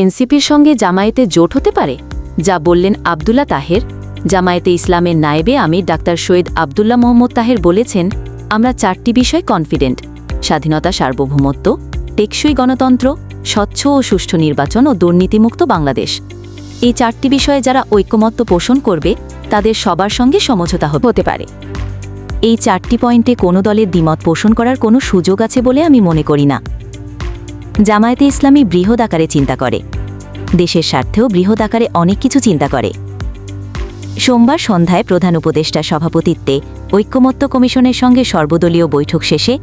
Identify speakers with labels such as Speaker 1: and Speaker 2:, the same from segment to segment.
Speaker 1: এনসিপির সঙ্গে জামায়াতে জোট হতে পারে? যা বললেন আবদুল্লা তাহের। জামায়াতে ইসলামের নায়েবে আমির ডাক্তার সৈয়দ আবদুল্লাহ মোহাম্মদ তাহের বলেছেন, আমরা চারটি বিষয় কনফিডেন্ট স্বাধীনতা, সার্বভৌমত্ব, টেকসই গণতন্ত্র, স্বচ্ছ ও সুষ্ঠু নির্বাচন ও দুর্নীতিমুক্ত বাংলাদেশ। এই চারটি বিষয়ে যারা ঐক্যমত্য পোষণ করবে, তাদের সবার সঙ্গে সমঝোতা হতে পারে। এই চারটি পয়েন্টে কোনো দলের দ্বিমত পোষণ করার কোনো সুযোগ আছে বলে আমি মনে করি না। জামায়াতে ইসলামী বৃহৎ আকারে চিন্তা করে। দেশের স্বার্থেও বৃহৎ আকারে অনেক কিছু চিন্তা করে। সোমবার সন্ধ্যায় প্রধান উপদেষ্টা সভাপতিত্বে ঐক্যমত্য কমিশনের সঙ্গে সর্বদলীয় বৈঠক শেষে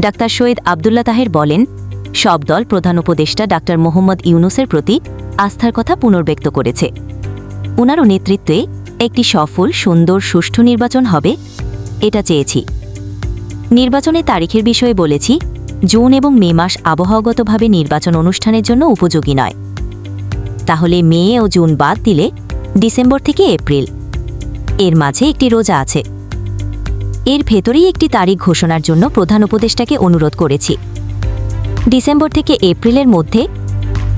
Speaker 1: ডাক্তার সৈয়দ আবদুল্লা তাহের বলেন, সব দল প্রধান উপদেষ্টা ডাক্তার মোহাম্মদ ইউনুসের প্রতি আস্থার কথা পুনর্ব্যক্ত করেছে। ওনারও নেতৃত্বে একটি সফল, সুন্দর, সুষ্ঠু নির্বাচন হবে, এটা চেয়েছি। নির্বাচনের তারিখের বিষয়ে বলেছি জুন এবং মে মাস আবহাওয়াগতভাবে নির্বাচন অনুষ্ঠানের জন্য উপযোগী নয়। তাহলে মে ও জুন বাদ দিলে ডিসেম্বর থেকে এপ্রিল। এর মাঝে একটি রোজা আছে। এর ভেতরেই একটি তারিখ ঘোষণার জন্য প্রধান উপদেষ্টাকে অনুরোধ করেছি। ডিসেম্বর থেকে এপ্রিলের মধ্যে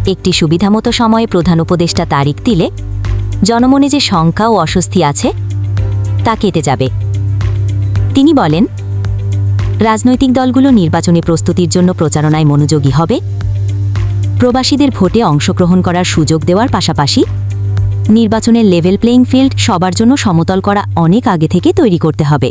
Speaker 1: একটি সুবিধামতো সময়ে প্রধান উপদেষ্টা তারিখ দিলে জনমনে যে শঙ্কা ও অস্বস্তি আছে, তা কেটে যাবে। তিনি বলেন রাজনৈতিক দলগুলো নির্বাচনী প্রস্তুতির জন্য প্রচারণায় মনোযোগী হবে। প্রবাসীদের ভোটে অংশগ্রহণ করার সুযোগ দেওয়ার পাশাপাশি নির্বাচনের লেভেল প্লেইং ফিল্ড সবার জন্য সমতল করা অনেক আগে থেকে তৈরি করতে হবে।